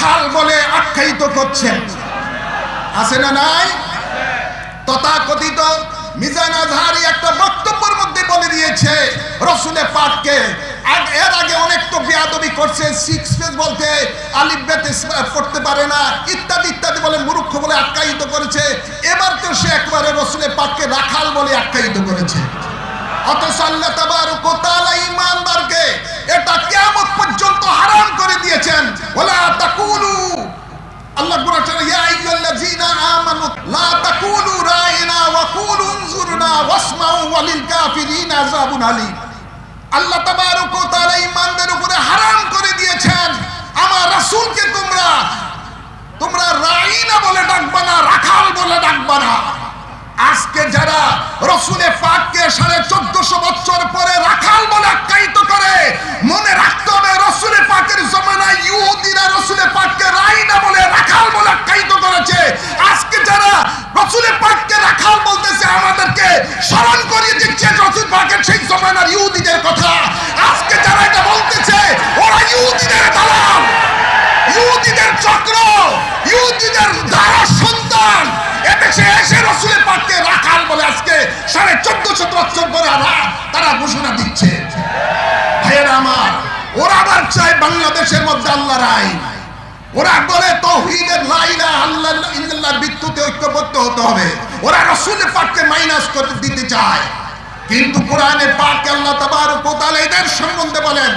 রাখাল বলে আখ্যায়িত করছেন। আছে না নাই? তথাকথিত মিজান একটা বক্তব্যের মধ্যে বলে দিয়েছে, রসুলের পাককে এর আগে অনেক তো বেয়াদবি করছে সিক্স পেজ বলতে আলিফ বেত পড়তে পারে না, ইত্যাদি ইত্যাদি বলে মূর্খ বলে আখ্যায়িত করেছে। এবার তো সে একবারে রসুলের পাককে রাখাল বলে আখ্যায়িত করেছে। অথচ আল্লাহ তাবারক ওয়া তাআলা ঈমানদারকে এটা কিয়ামত পর্যন্ত হারাম করে দিয়েছেন। ওলা তাকুলু। আল্লাহ বলেছেন, ইয়া আইয়ুহাল্লাযীনা আমানু, লা তাকুলু রাইনা ওয়া কুলু উনজুরনা ওয়াসমাউ ওয়ালিল কাফিরিনা আযাবুন আলীম। আল্লাহ তাবারক ওয়া তাআলা ঈমানদের উপরে হারাম করে দিয়েছেন। আমার রাসূলকে তোমরা রসুলে পাককে রাখাল বলতেছে, আমাদেরকে স্মরণ করিয়ে দিচ্ছে রসুল পাকের সেই জমানার ইহুদিদের কথা। আজকে যারা এটা বলতেছে, ওরা ইহুদিদের দালাল। ইহুদিদের চক্র, ইহুদিদের দ্বারা সন্তান। এদেশে এসে রসুলের পাককে রাখাল বলে আজকে সাড়ে চোদ্দশো বছর পরে তারা ঘোষণা দিচ্ছে। ভাইয়েরা আমার, ওরা আবার চায় বাংলাদেশের মধ্যে আল্লাহর আইন। ওরা বলে, তৌহিদের লাইলা আল্লাহ ইল্লাল্লাহর বিদ্যুতে ঐক্যবদ্ধ হতে হবে। ওরা রসুলের পাককে মাইনাস করে দিতে চায়। কিন্তু কোরআনে পাক আল্লাহ তাবারক তাআলা এদের সম্বন্ধে বলেন,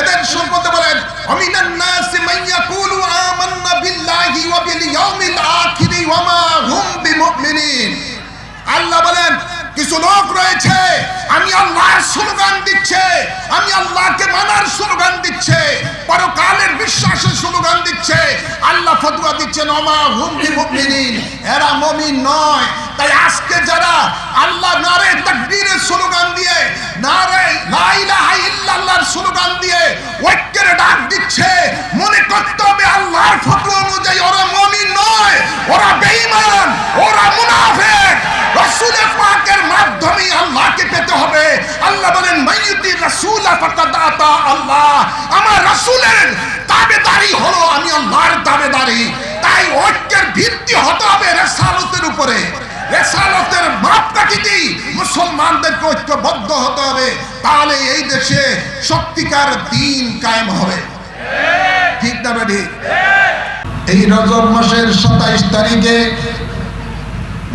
এদের সম্পর্কে বলেন, অমিনান নাসি মান ইয়াকুলু আমান্না বিল্লাহি ওয়া বিল ইয়াউমিল আখিরি ওয়া মা হুম বিমুমিনিন। আল্লাহ বলেন কিছু লোক রয়েছে। আমি আল্লাহর স্লোগান দিচ্ছে। আমি আল্লাহকে মানার স্লোগান দিচ্ছে। পরকালের বিশ্বাসের স্লোগান দিচ্ছে। আল্লাহ ফতোয়া দিচ্ছেন, ওমা হুম বিমুমিনিন। এরা মুমিন নয়। তাই আজকে যারা আল্লাহ নারে তাকবীরের স্লোগান দিয়ে, নারে লা ইলাহা ইল্লাল্লাহর স্লোগান দিয়ে ঐক্যের ডাক দিচ্ছে, মনে করতে হবে আল্লাহর ফতুয়া অনুযায়ী ওরা মুমিন নয়, ওরা বেঈমান, ওরা মুনাফিক। রাসূলের পাকের মাধ্যমে আল্লাহকে পেতে হবে। আল্লাহ বলেন, মাইয়ুতি রাসূলা ফাকাদ আল্লাহ। আমার রাসূলের দাবিদারি হলো আমি আল্লাহর দাবিদারি। তাই ঐক্যের ভিত্তি হতে হবে রেসালতের উপরে। রেসালতের মাপকাঠিতে মুসলমানদেরকে ঐক্যবদ্ধ হতে হবে। তাহলে এই দেশে সত্যিকার দিন কায়েম হবে। ঠিক না বেটি এই রজব মাসের সাতাইশ তারিখে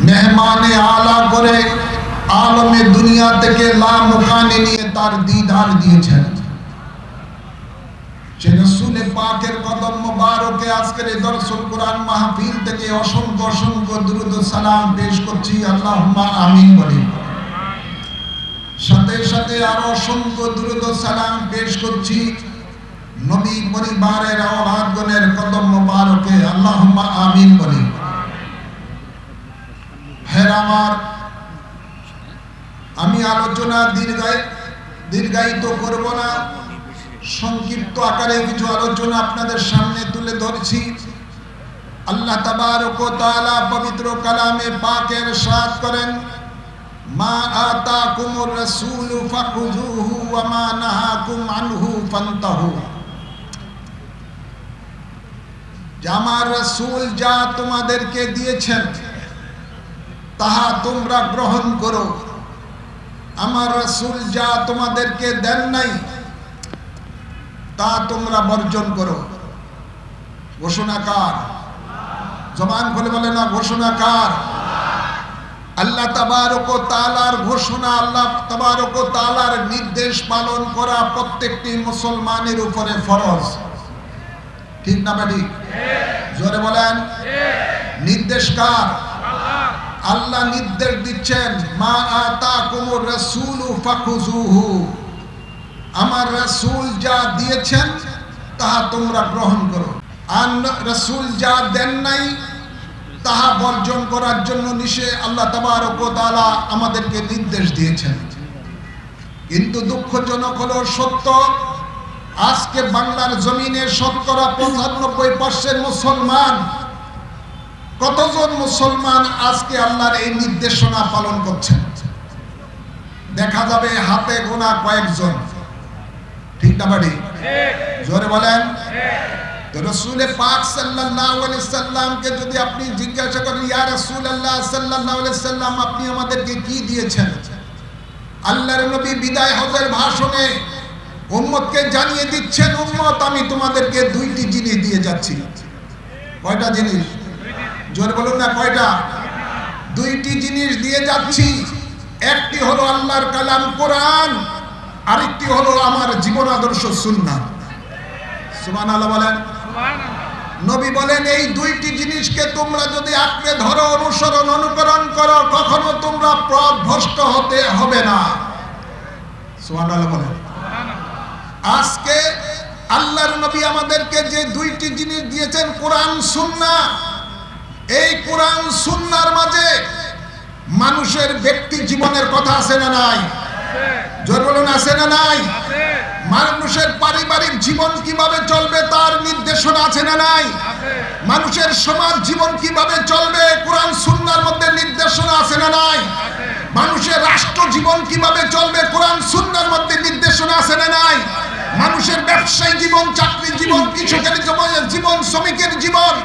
মেহমানে আলা করে আলমে দুনিয়া থেকে লামুখানে নিয়ে তার দিদার দিয়েছেন। সে রসুলে পাকের কদম মোবারকে আজকের দর্শন কোরআন মাহফিল থেকে অসংখ্য অসংখ্য দ্রুত সালাম পেশ করছি। আল্লাহ আমিন বলি সাথে সাথে আরও অসংখ্য দ্রুত সালাম পেশ করছি। নবী পরিবারের অবাদগণের কদম মোবারকে আল্লাহ আমিন বলি হের আমার আমি আলোচনা দীর্ঘায় দীর্ঘায়িত করব না। সংক্ষিপ্ত আকারে কিছু আলোচনা আপনাদের সামনে তুলে ধরছি। আল্লাহ তাবারক তাআলা পবিত্র কালামে পাকের সাথ করেন, মা আতাকুমুর রাসূলু ওয়া মা নাহাকুম আনহু ফান্তাহু। রাসূল যা তোমাদেরকে দিয়েছেন, তাহা তোমরা গ্রহণ করো। আমার রাসূল যা তোমাদেরকে দেন নাই তা তোমরা বর্জন করো। ঘোষণাকার জবান খুলে বলে না ঘোষণাকার আল্লাহ তাবারক তালার ঘোষণা আল্লাহ তাবারক ও তাআলার নির্দেশ পালন করা প্রত্যেকটি মুসলমানের উপরে ফরজ। ঠিক না বেটি জোরে বলেন। নির্দেশ কার? আল্লাহ নির্দেশ দিচ্ছেন, মা আতা কুমুর রাসূলু ফাখুজুহু আমার রাসূল যা দিয়েছেন, তাহা তোমরা গ্রহণ করো। আর রাসূল যা দেন নাই, তাহা বর্জন করার জন্য নিষে আল্লাহ তাবারক ও তাআলা আমাদেরকে নির্দেশ দিয়েছেন। কিন্তু দুঃখজনক হলো, সত্য, আজকে বাংলার জমিনে শতকরা পঁচানব্বই পার্সেন্ট মুসলমান কতজন মুসলমান আজকে আল্লাহর এই নির্দেশনা পালন করছেন? দেখা যাবে হাতে গোনা কয়েকজন। ঠিক না বাড়ি? জোরে বলেন। যদি আপনি জিজ্ঞাসা করেন, ইয়া সাল্লাম, আপনি আমাদেরকে কি দিয়েছেন? বিদায় ভাষণে জানিয়ে দিচ্ছেন, উম্মত, আমি তোমাদেরকে দুইটি জিনিস দিয়ে যাচ্ছি। কয়টা জিনিস? জোর বলুন না কয়টা? দুইটি জিনিস দিয়ে যাচ্ছি। একটি হলো আল্লাহর কালাম কোরআন আরেকটি হলো আমার জীবন আদর্শ সুন্না সুমান সুবহানাল্লাহ বলেন। নবী বলেন এই দুইটি জিনিসকে তোমরা যদি আঁকড়ে ধরো অনুসরণ অনুকরণ করো কখনো তোমরা পথভ্রষ্ট হতে হবে না। সুবহানাল্লাহ বলেন। আজকে আল্লাহর নবী আমাদেরকে যে দুইটি জিনিস দিয়েছেন কোরআন সুন্না এই কোরআন সুন্নার মাঝে মানুষের ব্যক্তি জীবনের কথা আছে না নাই? নাই? মানুষের পারিবারিক জীবন চলবে তার নির্দেশনা নাই? মানুষের সমাজ জীবন চলবে কোরআন নির্দেশনা আছে না নাই? মানুষের রাষ্ট্র জীবন কীভাবে চলবে কোরআন সুন্নার মধ্যে নির্দেশনা আছে না নাই? মানুষের ব্যবসায়ী জীবন, চাকরি জীবন, কৃষকের জীবন, শ্রমিকের জীবন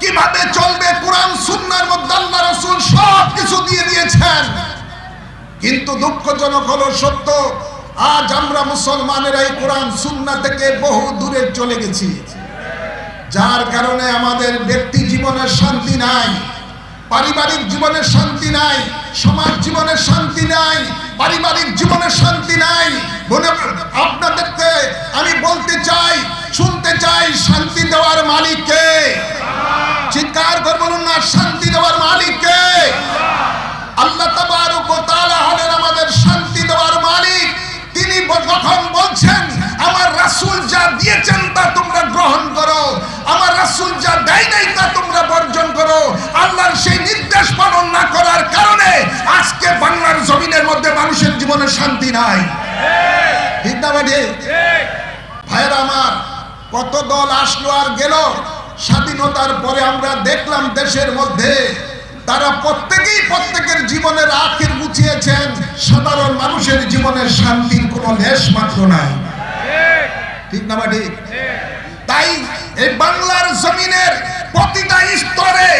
কীভাবে চলবে কোরআন, সুন্নার মধ্যে আল্লাহ রাসূল সব কিছু দিয়ে দিয়েছেন? কিন্তু দুঃখজনক হলো, সত্য, আজ আমরা মুসলমানেরা এই কোরআন, সুন্না থেকে বহু দূরে চলে গেছি। যার কারণে আমাদের ব্যক্তি জীবনের শান্তি নাই, পারিবারিক জীবনের শান্তি নাই, সমাজ জীবনের শান্তি নাই, পারিবারিক জীবনের শান্তি নাই। বলে রাসূল যা দিয়েছেন তা তোমরা গ্রহণ করো। আমার রাসূল যা দেয় নাই তা তোমরা বর্জন করো। আল্লাহর সেই নির্দেশ পালন না করার কারণে আজকে বাংলার জমিনের মধ্যে মানুষের জীবনে শান্তি নাই। ঠিক না বাড়ি আমার, কত দল আসলো আর গেল? স্বাধীনতার পরে আমরা দেখলাম দেশের মধ্যে তারা প্রত্যেকেই প্রত্যেকের জীবনের আখির বুঝিয়েছেন সাধারণ মানুষের জীবনের শান্তির কোনো লেশ মাত্র নাই। ঠিক না ঠিক তাই এই বাংলার জমিনের প্রতিটা স্তরে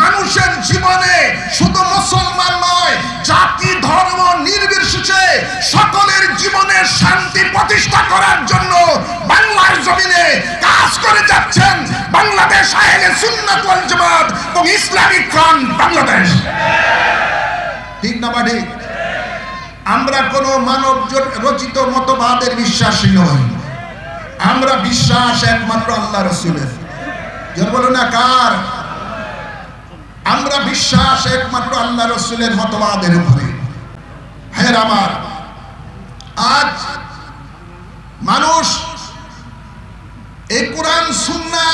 মানুষের জীবনে শুধু মুসলমান নয়, জাতি, ধর্ম, নির্বিশেষে সকলের জীবনে শান্তি প্রতিষ্ঠা করার জন্য বাংলার জমিনে কাজ করে যাচ্ছেন বাংলাদেশ আহলে সুন্নাত ওয়াল জামাত এবং ইসলামিক ফ্রন্ট বাংলাদেশ। ঠিক না ঠিক আমরা কোনো মানব রচিত মতবাদের বিশ্বাসী নই। আমরা বিশ্বাস একমাত্র আল্লাহ রসুলের। না, কার? আমরা বিশ্বাস একমাত্র আল্লাহ রসুলের মতবাদের উপরে। হ্যাঁ আমার, আজ মানুষ এই কোরআন, সুন্না,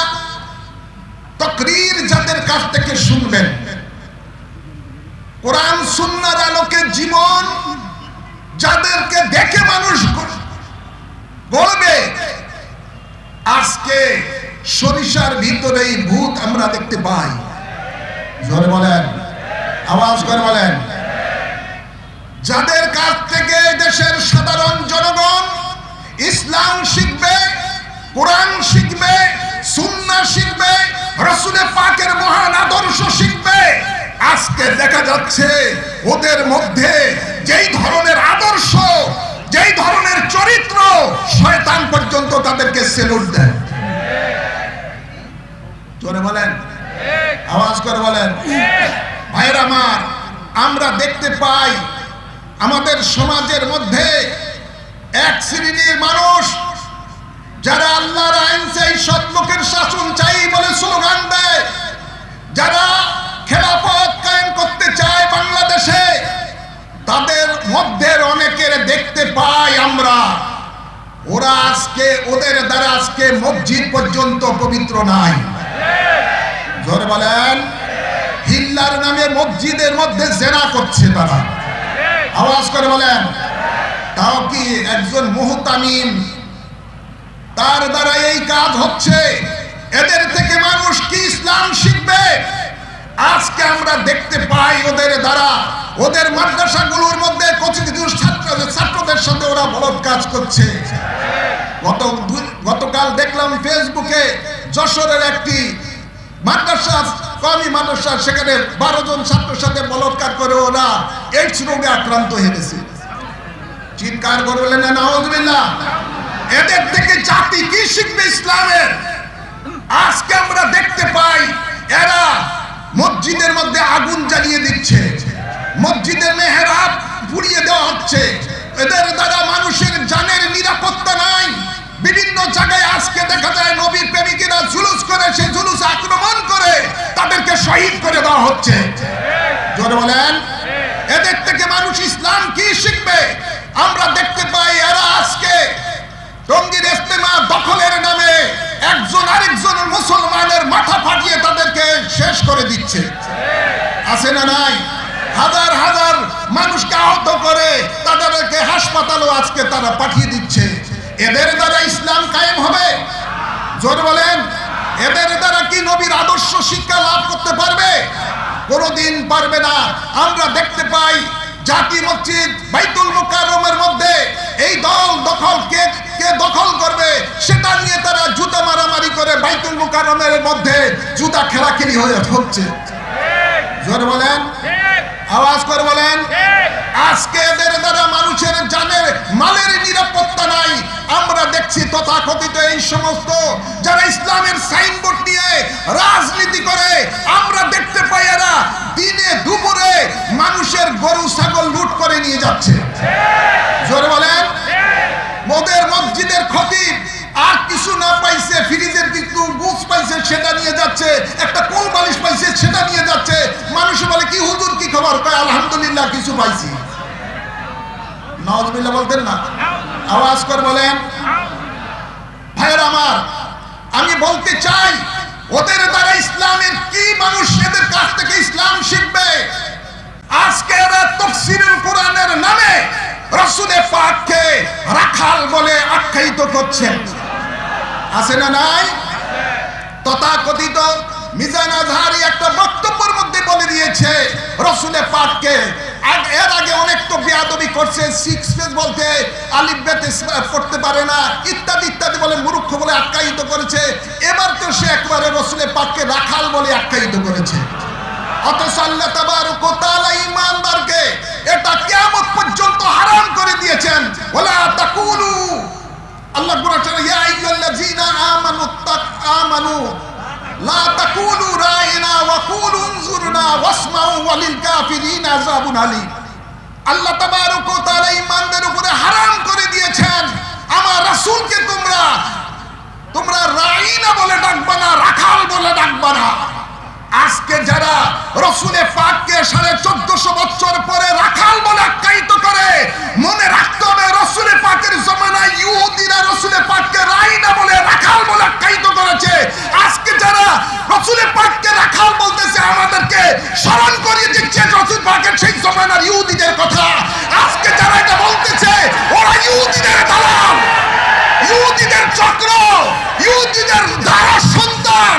তকরির যাদের কাছ থেকে শুনবেন, কোরআন, সুন্নার আলোকে জীবন যাদেরকে দেখে মানুষ বলবে, আজকে সরিষার ভিতরেই ভূত আমরা দেখতে পাই। জোরে বলেন, আওয়াজ করে বলেন। যাদের কাছ থেকে দেশের সাধারণ জনগণ ইসলাম শিখবে, কোরআন শিখবে সুন্না শিখবে, রসুলের পাকের মহান আদর্শ শিখবে আজকে দেখা যাচ্ছে ওদের মধ্যে যেই ধরনের আদর্শ, যেই ধরনের চরিত্র শয়তান পর্যন্ত তাদেরকে সেলুট দেয়। জোরে বলেন। আওয়াজ করে বলেন। ভাইয়ের আমার, আমরা দেখতে পাই আমাদের সমাজের মধ্যে এক শ্রেণির মানুষ যারা আল্লাহর আইন চাই সৎ লোকের শাসন চাই বলে স্লোগান দেয়, যারা পাই আমরা। ওরা আজকে, ওদের দ্বারা আজকে মসজিদ পর্যন্ত পবিত্র নাই। জোরে বলেন। হিল্লার নামে মসজিদের মধ্যে জেনা করছে তারা। আওয়াজ করে বলেন। তাও কি একজন মুহতামিম? তার দ্বারা এই কাজ হচ্ছে। এদের থেকে মানুষ কি ইসলাম শিখবে? আজকে আমরা দেখতে পাই ওদের দ্বারা। ওদের মাদ্রাসাগুলোর মধ্যে কিছু কিছু ছাত্র ছাত্রদের সাথে ওরা বলদ কাজ করছে। গত গতকাল দেখলাম ফেসবুকে যশোরের একটি মাদ্রাসা কমি মাদ্রাসা, সেখানে বারো জন ছাত্রের সাথে বলৎকার করে ওরা এইডস রোগে আক্রান্ত হয়েছে। চিৎকার করবেন না এদের থেকে জাতি কি শিখবে ইসলামের? আজকে আমরা দেখতে পাই এরা মসজিদের মধ্যে আগুন জ্বালিয়ে দিচ্ছে। মসজিদের মেহরাব পুড়িয়ে দেওয়া হচ্ছে। এদের দ্বারা মানুষের জানের নিরাপত্তা নাই। বিভিন্ন জায়গায় আজকে দেখা যায় নবীর প্রেমিকেরা জুলুস করে সে জুলুস আক্রমণ করে তাদেরকে শহীদ করে দেওয়া হচ্ছে। জোরে বলেন। এদের থেকে মানুষ ইসলাম কি শিখবে? আমরা দেখতে পাই এরা আজকে টঙ্গীর ইস্তেমা দখলের নামে একজন আরেকজন মুসলমানের মাথা ফাটিয়ে তাদেরকে শেষ করে দিচ্ছে। আছে না নাই? হাজার হাজার মানুষকে আহত করে তাদেরকে হাসপাতালও আজকে তারা পাঠিয়ে দিচ্ছে। এদের দ্বারা ইসলাম কায়েম হবে? জোর বলেন। এদের দ্বারা কি নবীর আদর্শ শিক্ষা লাভ করতে পারবে? কোনোদিন পারবে না। আমরা দেখতে পাই জাতি মসজিদ বাইতুল মুকাররমের মধ্যে এই দল দখল কে কে দখল করবে সেটা নিয়ে তারা জুতা মারামারি করে বাইতুল মুকাররমের মধ্যে জুতা খেলাখেলি হয়ে হচ্ছে জোরে বলেন? আওয়াজ করে বলেন? আজকে এদের দ্বারা মানুষের জানের, মালের নিরাপত্তা নাই। আমরা দেখছি তথাকথিত এই সমস্ত যারা ইসলামের সাইনবোর্ড নিয়ে রাজনীতি করে, আমরা দেখতে পাই এরা দিনে দুপুরে মানুষের গরু, ছাগল লুট করে নিয়ে যাচ্ছে। জোরে বলেন। মোদের মসজিদের খতিব আর কিছু না পাইছে, ফ্রিজের কিছু বুঝ পাইছে, সেটা নিয়ে যাচ্ছে, একটা কোল বালিশ পাইছে, সেটা নিয়ে যাচ্ছে। মানুষ বলে, কি হুজুর, কি খবর? কয়, আলহামদুলিল্লাহ, কিছু পাইছি। নওয়াজবিল্লাহ বলতেন না। আওয়াজ কর বলেন, ভাইয়ের আমার, আমি বলতে চাই, ওদের দ্বারা ইসলামের কি মানুষ এদের কাছ থেকে ইসলাম শিখবে? আজকে এরা তফসিরুল কোরআনের নামে রসুলে পাককে রাখাল বলে আখ্যায়িত করছেন। আছে না নাই? তথাকথিত মিজান আজহারি একটা বক্তব্যের মধ্যে বলে দিয়েছে, রসুলে পাককে আগ- এর আগে অনেক তো বেয়াদবি করছে সিক্স পেজ বলতে আলিফ বেতে পড়তে পারে না, ইত্যাদি ইত্যাদি বলে মূর্খ বলে আখ্যায়িত করেছে। এবার তো সে একবারে রসুলে পাককে রাখাল বলে আখ্যায়িত করেছে। অথচ আল্লাহ তাবারক তাআলা এটা কিয়ামত পর্যন্ত হারাম করে দিয়েছেন। ওয়ালা তাকুলু। আল্লাহ বলেছেন ইয়া আইয়ুহাল্লাযীনা আমানু তাক আমানু লা তাকুলু রাইনা ওয়া কুলু উনজুরনা ওয়াসমাউ ওয়ালিল কাফিরিন আযাবুন আলীম। আল্লাহ তাবারক ওয়া তাআলা ঈমানদের উপরে হারাম করে দিয়েছেন। আমার রাসূলকে তোমরা তোমরা রাইনা বলে ডাকবা না, রাখাল বলে ডাকবা না। আজকে যারা রসুলে পাককে সাড়ে চোদ্দশো বছর পরে রাখাল বলে আখ্যায়িত করে, মনে রাখতে হবে রসুলে পাকের জমানায় ইহুদিরা রসুলে পাককে রাইনা বলে, রাখাল বলে আখ্যায়িত করেছে। আজকে যারা রসুলে পাককে রাখাল বলতেছে, আমাদেরকে স্মরণ করিয়ে দিচ্ছে রসুল পাকের সেই জমানার ইহুদিদের কথা। আজকে যারা এটা বলতেছে, ওরা ইহুদিদের দালাল, ইহুদিদের চক্র, ইহুদিদের দ্বারা সন্তান।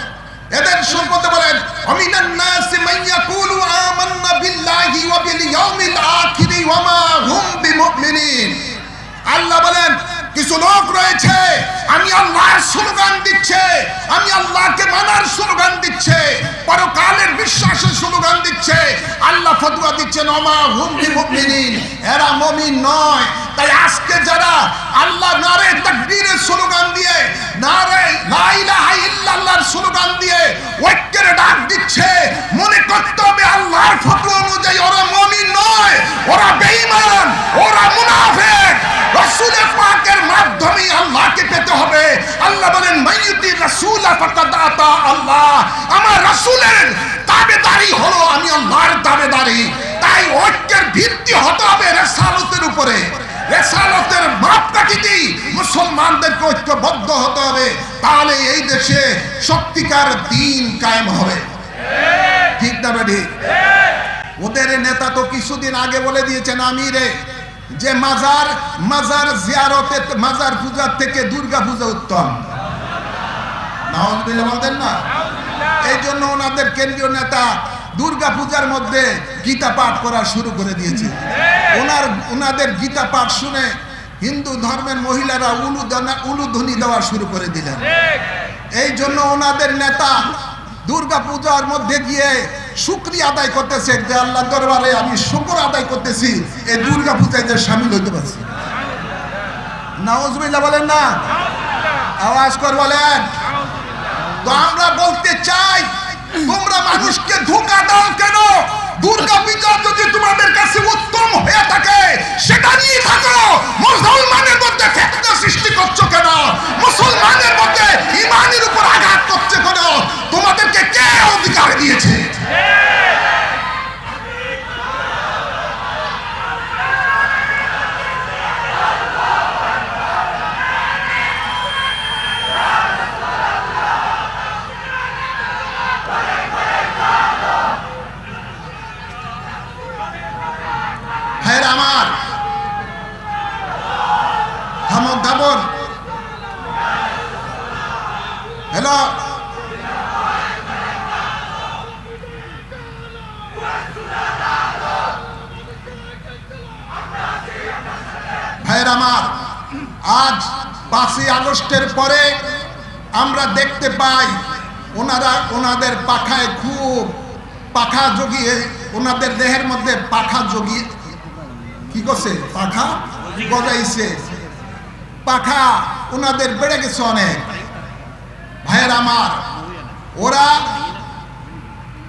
এদের সম্বন্ধে বলেন, অমিনান নাসি মান ইয়াকুলু আমান্না বিল্লাহি ওয়া বিল ইয়াউমিল আখিরি ওয়া মা হুম বিমুমিনিন। আল্লাহ বলেন, কিছু লোক রয়েছে, আমি আল্লাহর স্লোগান দিচ্ছে, আমি আল্লাহকে মানার স্লোগান দিচ্ছে, পরকালের বিশ্বাসের স্লোগান দিচ্ছে। আল্লাহ ফতোয়া দিচ্ছেন ওমা হুম বিমুমিনিন। এরা মুমিন নয়, তাই আজকে দিচ্ছে মনে করতে হবে আল্লাহর ফতোয়া অনুযায়ী ওরা মুমিন নয়, ওরা বেঈমান, ওরা মুনাফিক। রাসূলের পাকের মাধ্যমে আল্লাহকে পেতে হবে। আল্লাহ বলেন আল্লাহ। আমার দাবিদারি হলো আমি আল্লাহর দাবিদারি। তাই ঐক্যের ভিত্তি হতে হবে রেসালতের উপরে। রেসালতের মাপকাঠিতে মুসলমানদেরকে ঐক্যবদ্ধ হতে হবে। তাহলে এই দেশে সত্যিকার দিন কায়েম হবে। ঠিক না বেডি ওদের নেতা তো কিছুদিন আগে বলে দিয়েছেন, আমিরে যে মাজার মাজার জিয়ারতে, মাজার পূজার থেকে দুর্গা পূজা উত্তম। গীতা পাঠ করা শুরু করে দিয়েছে। ওনার, ওনাদের গীতা পাঠ শুনে হিন্দু ধর্মের মহিলারা উলু দানা উলুধ্বনি দেওয়া শুরু করে দিলেন। এই জন্য ওনাদের নেতা দুর্গা পূজার মধ্যে গিয়ে শুক্রিয়া আদায় করতেছে যে আল্লাহ দরবারে আমি শুকর আদায় করতেছি, এই দুর্গা পূজায় যে সামিল হইতে পারছি। নাউজুবিল্লাহ বলেন না? আওয়াজ কর বলেন। তো আমরা বলতে চাই, তোমরা মানুষকে ধোকা দাও কেন? দুর্গা পূজা যদি তোমাদের কাছে উত্তম হয়ে থাকে, সেটা নিয়ে থাকো। মুসলমানের মধ্যে ফেতনা সৃষ্টি করছ কেন? মুসলমানের মধ্যে ইমানের উপর আঘাত করছে কেন? তোমাদেরকে কে অধিকার দিয়েছে হ্যাঁ আমার থামক দাবন হ্যালো ভাইয়ের আমার আজ পাঁচই আগস্টের পরে আমরা দেখতে পাই ওনারা ওনাদের পাখায় খুব পাখা জগিয়ে, ওনাদের দেহের মধ্যে পাখা জগিয়ে কি করছে? পাখা গজাইছে। পাখা ওনাদের বেড়ে গেছে অনেক। ভাইয়ের আমার, ওরা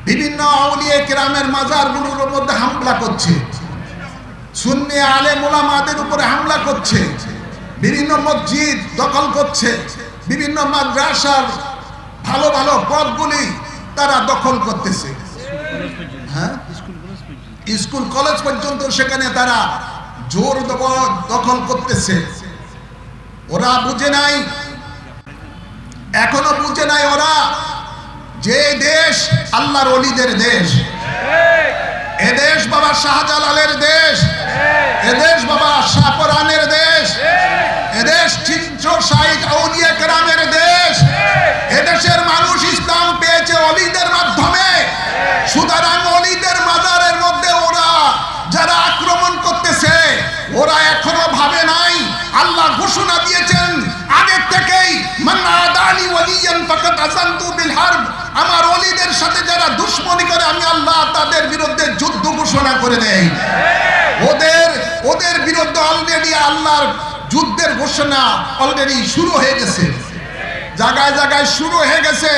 বিভিন্ন আউলিয়া গ্রামের মাজারগুলোর মধ্যে হামলা করছে। সুন্নি আলে মোলামাদের উপরে হামলা করছে। বিভিন্ন মসজিদ দখল করছে। বিভিন্ন মাদ্রাসার ভালো ভালো পদগুলি তারা দখল করতেছে। হ্যাঁ? স্কুল, কলেজ পর্যন্ত সেখানে তারা জোর দখল করতেছে। ওরা বুঝে নাই, এখনও বুঝে নাই ওরা যে দেশ আল্লাহর অলিদের দেশ। এ দেশ বাবা শাহজালালের দেশ। এ দেশ বাবা শাহপরানের দেশ। এদেশ চিত্র সাইড আউলিয়া কেরামের দেশ। এদেশের মানুষ ইসলাম পেয়েছে অলিদের মাধ্যমে। আদানি ওয়ালিয়ান ফাকাত আযানতু বিল হারব। আমার অলিদের সাথে যারা দুশ্মনী করে আমি আল্লাহ তাদের বিরুদ্ধে যুদ্ধ ঘোষণা করে দেই। ওদের ওদের বিরুদ্ধে অলরেডি আল্লাহর যুদ্ধের ঘোষণা অলরেডি শুরু হয়ে গেছে। জায়গায় জায়গায় শুরু হয়ে গেছে।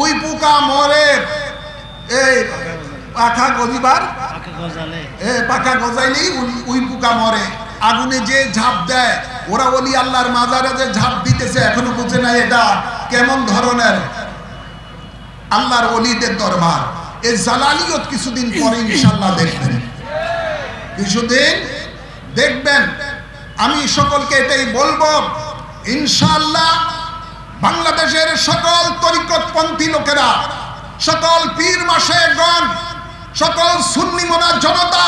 উই পোকা মরে এই পাখা গজিবার এ পাখা গজাইলেই উই পোকা মরে। আগুনে যে ঝাঁপ দেয় ওরা ওলি আল্লাহর মাজারে যে ঝাঁপ দিতেছে, এখনও বুঝে না এটা কেমন ধরনের? আল্লাহর অলিদের দরবার। এই জালালিয়ত কিছুদিন পরে ইনশাল্লাহ দেখবেন। কিছুদিন দেখবেন। আমি সকলকে এটাই বলব ইনশাল্লাহ বাংলাদেশের সকল তরিকতপন্থী লোকেরা, সকল পীর মাসেগণ, সকল সুন্নি মোনা জনতা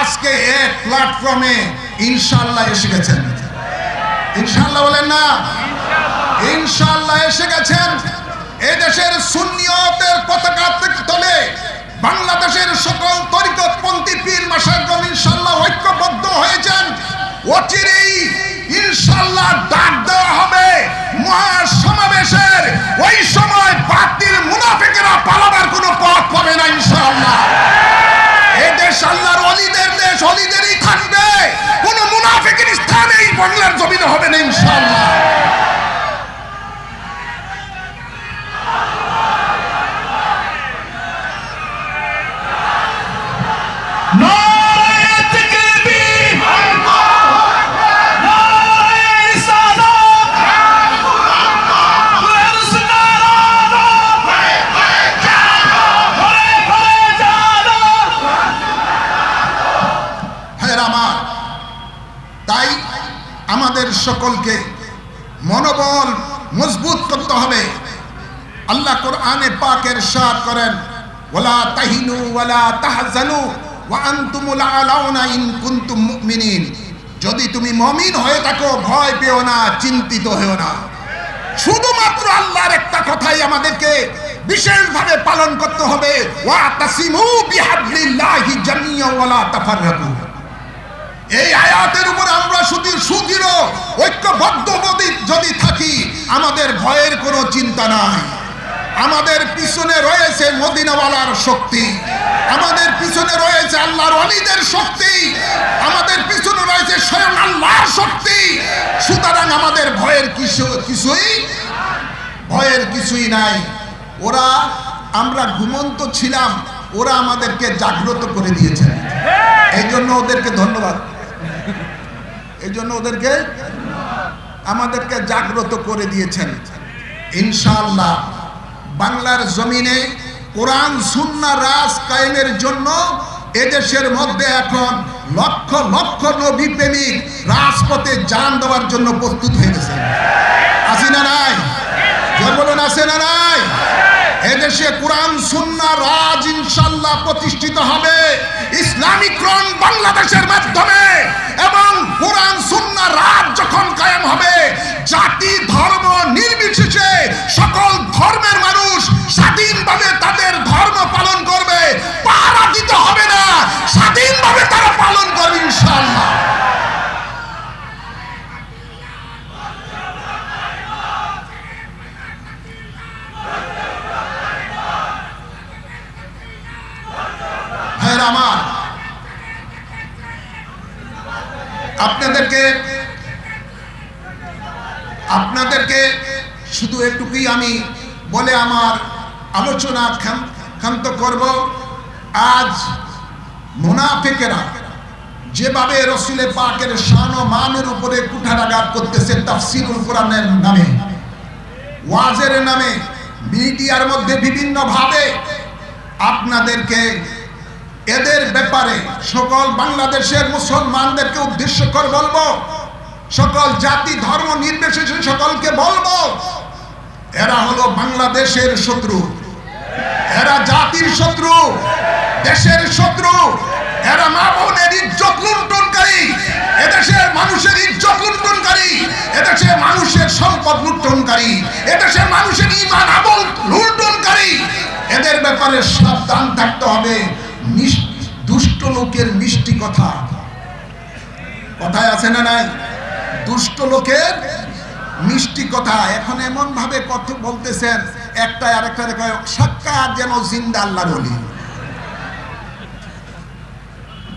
আজকে এক প্ল্যাটফর্মে ইনশাল্লাহ এসে গেছেন। ইনশাল্লাহ বলেন না। ইনশাল্লাহ এসে গেছেন। এদেশের সুন্নিয়তের পতাকা তলে বাংলাদেশের সকল তরিকতপন্থী পীর মাসাগণ ইনশাল্লাহ ঐক্যবদ্ধ হয়েছেন। অচিরেই ইনশাল্লাহ ডাক দেওয়া হবে মহা সমাবেশের ওই সময় বাতিল মুনাফিকেরা পালাবার কোনো পথ পাবে না ইনশাল্লাহ এই দেশ আল্লাহর অলিদের দেশ, অলিদেরই থাকবে। মুনাফিকের স্থান এই বাংলার জমিনে হবে না ইনশাল্লাহ সকলকে মনোবল মজবুত করতে হবে। আল্লাহ কোরআনে পাকের সার করেন, ওয়ালা তাহিনু ওয়ালা তাহজানু ওয়া আনতুমুল আলাউনা যদি তুমি মমিন হয়ে থাকো, ভয় পেও না, চিন্তিত হয়েও না। শুধুমাত্র আল্লাহর একটা কথাই আমাদেরকে বিশেষভাবে পালন করতে হবে, ওয়া তাসিমু বিহাবলিল্লাহি জামিয়া ওয়ালা তাফাররাকু। এই আয়াতের উপর আমরা শুধু সুদৃঢ় ঐক্যবদ্ধ যদি যদি থাকি আমাদের ভয়ের কোনো চিন্তা নাই। আমাদের পিছনে রয়েছে মদিনাওয়ালার শক্তি। আমাদের পিছনে রয়েছে আল্লাহর অলিদের শক্তি। আমাদের পিছনে রয়েছে স্বয়ং আল্লাহর শক্তি। সুতরাং আমাদের ভয়ের কিছু কিছুই ভয়ের কিছুই নাই। ওরা আমরা ঘুমন্ত ছিলাম ওরা আমাদেরকে জাগ্রত করে দিয়েছে এই জন্য ওদেরকে ধন্যবাদ। এই জন্য ওদেরকে আমাদেরকে জাগ্রত করে দিয়েছেন। ইনশাআল্লাহ বাংলার জমিনে কোরআন সুন্না রাজ কায়েমের জন্য এদেশের মধ্যে এখন লক্ষ লক্ষ নবী প্রেমিক রাজপথে জান দেওয়ার জন্য প্রস্তুত হয়ে গেছে। আসি না নাই জোর বলুন আছে না নাই এদেশে কোরআন সুন্না রাজ ইনশাল্লাহ প্রতিষ্ঠিত হবে। ইসলামিক রং বাংলাদেশের মাধ্যমে এবং কোরআন সুন্না রাজ যখন কায়েম হবে, জাতি, ধর্ম নির্বিশেষে সকল ধর্মের মানুষ স্বাধীনভাবে তাদের ধর্ম পালন করবে। পাহারা দিতে হবে না, স্বাধীনভাবে তারা পালন করবে ইনশাল্লাহ হ্যাঁ আমার। আপনাদেরকে আপনাদেরকে শুধু এটুকুই আমি বলে আমার আলোচনা ক্ষান্ত করব। আজ মুনাফিকেরা যেভাবে রসুলে পাকের শান ও মানের উপরে কুঠারাঘাত করতেছে তাফসিরুল কোরআনের নামে, ওয়াজের নামে, মিডিয়ার মধ্যে বিভিন্ন ভাবে আপনাদেরকে এদের ব্যাপারে সকল বাংলাদেশের মুসলমানদেরকে উদ্দেশ্য করে বলব, সকল জাতি, ধর্ম নির্বিশেষে সকলকে বলব, এরা হলো বাংলাদেশের শত্রু। এরা জাতির শত্রু, দেশের শত্রু। এরা মা বোনের ইজ্জত লুণ্ঠনকারী, এদেশের মানুষের ইজ্জত লুণ্ঠনকারী এদেশের মানুষের সম্পদ লুণ্ঠনকারী এদেশের মানুষের ইমান আমল লুণ্ঠনকারী। এদের ব্যাপারে সাবধান থাকতে হবে। দুষ্ট লোকের মিষ্টি কথা। কথায় আছে না নাই? দুষ্ট লোকের মিষ্টি কথা। এখন এমন ভাবে কথা, বলতেছেন একটা আরেকটা সাক্ষাৎ যেন জিন্দা আল্লাহ বলি।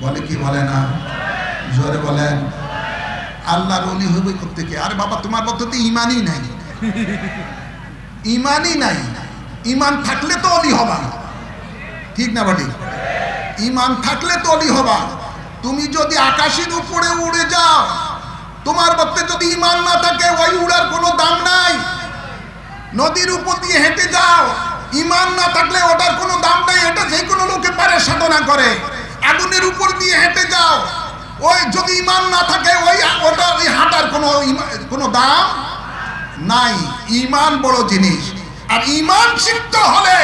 বলে কি বলে না? জোরে বলেন। আল্লাহর অলি হবে থেকে আরে বাবা, তোমার মধ্যে তো ইমানই নাই। ইমানই নাই। ইমান থাকলে তো অলি হবা। ঠিক না বাটি ইমান থাকলে তো অলি হবা তুমি যদি আকাশের উপরে উড়ে যাও, তোমার মধ্যে যদি ইমান না থাকে, ওই উড়ার কোনো দাম নাই। নদীর উপর দিয়ে হেঁটে যাও, ইমান না থাকলে ওটার কোনো দাম নাই। এটা যে কোনো লোকে পারে সাধনা করে। আগুনের উপর দিয়ে হেঁটে যাও, ওই যদি ইমান না থাকে, ওই ওটা, ওই হাঁটার কোনো কোনো দাম নাই। ইমান বড় জিনিস। আর ইমান শিখতে হলে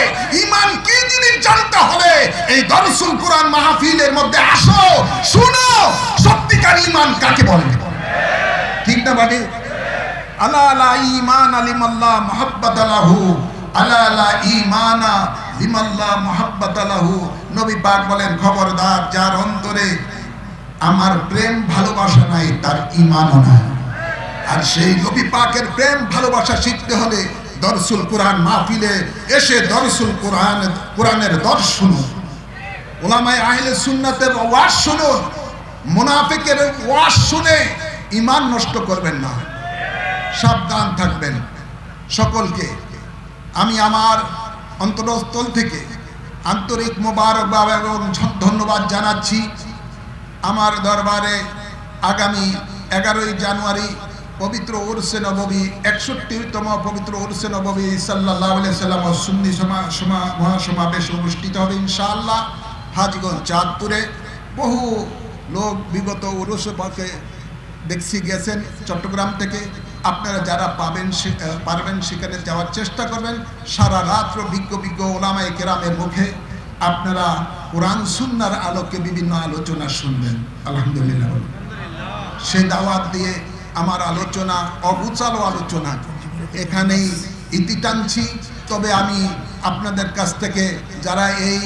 ইমান কি জিনিস জানতে হলে, এই দরসুল কোরআন মাহফিলের মধ্যে আসো, শুনো, সত্যিকার ইমান কাকে বলে? ঠিক না বাড়ি আলা আলা ইমান আলিমাল্লাহ মোহাব্বত আলাহু আলা আলা ইমানা লিমাল্লাহ মোহাব্বত আলাহু নবী পাক বলেন, খবরদার, যার অন্তরে আমার প্রেম ভালোবাসা নাই, তার ইমানও নাই। আর সেই নবী পাকের প্রেম ভালোবাসা শিখতে হলে দরসুল কোরআন মাহফিলে এসে দরসুল কোরআন, কোরআনের দর্শন ওলামায় আহলে সুন্নাতের ওয়াজ শুনুন। মুনাফিকের ওয়াজ শুনে ইমান নষ্ট করবেন না। সাবধান থাকবেন সকলকে। আমি আমার অন্তরস্থল থেকে আন্তরিক মোবারক এবং ধন্যবাদ জানাচ্ছি। আমার দরবারে আগামী এগারোই জানুয়ারি পবিত্র উরসে নবী একষট্টিতম পবিত্র উরসে নবী সাল্লাহ সাল্লাম সুন্নি সমা সমা, মহাসমাবেশ অনুষ্ঠিত হবে ইনশাআল্লাহ হাজগঞ্জ, চাঁদপুরে। বহু লোক বিগত উরসে পাকে দেখছি গেছেন চট্টগ্রাম থেকে। আপনারা যারা পাবেন পারবেন সেখানে যাওয়ার চেষ্টা করবেন। সারা রাত্র বিজ্ঞ বিজ্ঞ ওলামায় কেরামের মুখে আপনারা কোরআন, সুন্নার আলোকে বিভিন্ন আলোচনা শুনবেন। আলহামদুলিল্লাহ। সে দাওয়াত দিয়ে আমার আলোচনা অগুচালো আলোচনা। এখানেই ইতি টানছি। তবে আমি আপনাদের কাছ থেকে যারা এই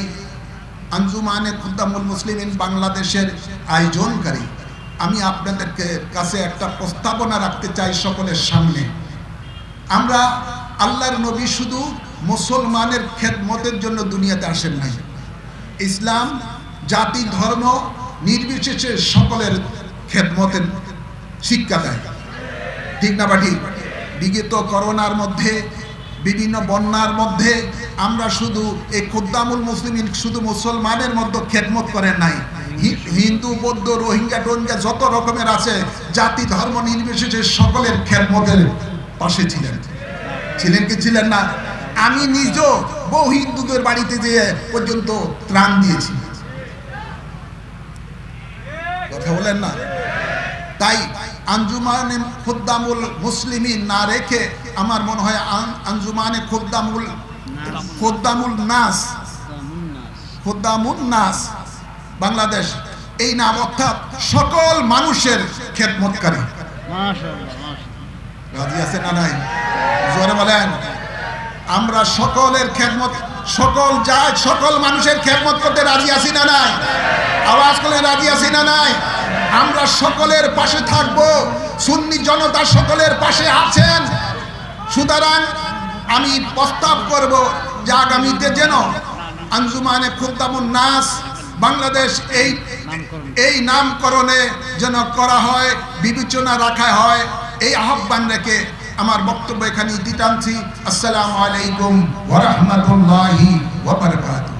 আঞ্জুমানে খুদ্দামুল মুসলিমিন বাংলাদেশের আয়োজনকারী, আমি আপনাদেরকে কাছে একটা প্রস্তাবনা রাখতে চাই সকলের সামনে। আমরা আল্লাহর নবী শুধু মুসলমানের খেদমতের জন্য দুনিয়াতে আসেন নাই। ইসলাম, জাতি, ধর্ম নির্বিশেষে সকলের খেদমতের শিক্ষা দেয়। ঠিক না বাটি? বিগত করোনার মধ্যে, বিভিন্ন বন্যার মধ্যে আমরা শুধু এই খুদ্দামুল মুসলিমিন শুধু মুসলমানের মধ্যে খেদমত করেন নাই। হিন্দু, বৌদ্ধ, রোহিঙ্গা টোহিঙ্গা যত রকমের আছে, জাতি, ধর্ম নির্বিশেষে সকলের খেদমতের পাশে ছিলেন। ছিলেন কি ছিলেন না? আমি নিজ বহু হিন্দুদের বাড়িতে যেয়ে পর্যন্ত ত্রাণ দিয়েছি। কথা বলেন না? তাই আঞ্জুমানে খুদ্দামুল মুসলিমিন না রেখে আমার মনে হয় আঞ্জুমানে খুদ্দামুল খুদ্দামুল নাস। খুদ্দামুল নাস। বাংলাদেশ এই নাম অর্থাৎ সকল মানুষের খেদমতকারী। রাজি আছে না নাই? জোরে বলেন। আমরা সকলের খেদমত সকল যায় সকল মানুষের খেদমত করতে রাজি আছি না নাই? আওয়াজ করে রাজি আছি না নাই? আমরা সকলের পাশে থাকব। সুন্নি জনতা সকলের পাশে আছেন। সুতরাং আমি প্রস্তাব করব যে আগামীতে যেন আঞ্জুমানে খুদ্দামুন নাস বাংলাদেশ এই এই নামকরণে যেন করা হয়, বিবেচনা রাখা হয়। এই আহ্বান রেখে আমার বক্তব্য এখানে দিতামছি আসসালামু আলাইকুম ওয়া রাহমাতুল্লাহি ওয়া বারাকাতুহু।